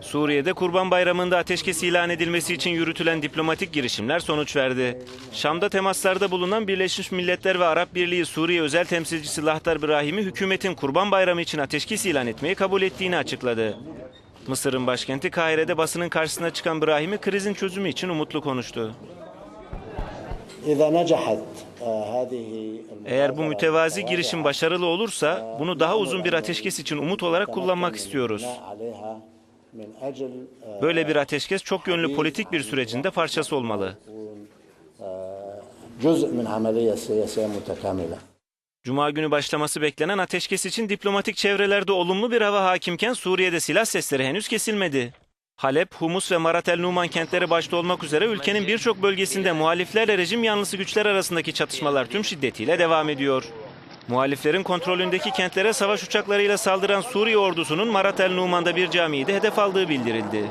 Suriye'de Kurban Bayramı'nda ateşkes ilan edilmesi için yürütülen diplomatik girişimler sonuç verdi. Şam'da temaslarda bulunan Birleşmiş Milletler ve Arap Birliği Suriye Özel Temsilcisi Lahtar Brahimi hükümetin Kurban Bayramı için ateşkes ilan etmeyi kabul ettiğini açıkladı. Mısır'ın başkenti Kahire'de basının karşısına çıkan Brahimi krizin çözümü için umutlu konuştu. Eğer bu mütevazi girişim başarılı olursa bunu daha uzun bir ateşkes için umut olarak kullanmak istiyoruz. Böyle bir ateşkes çok yönlü politik bir sürecinde parçası olmalı. Cuma günü başlaması beklenen ateşkes için diplomatik çevrelerde olumlu bir hava hakimken Suriye'de silah sesleri henüz kesilmedi. Halep, Humus ve Marat el Numan kentleri başta olmak üzere ülkenin birçok bölgesinde muhaliflerle rejim yanlısı güçler arasındaki çatışmalar tüm şiddetiyle devam ediyor. Muhaliflerin kontrolündeki kentlere savaş uçaklarıyla saldıran Suriye ordusunun Marat el Numan'da bir camiyi de hedef aldığı bildirildi.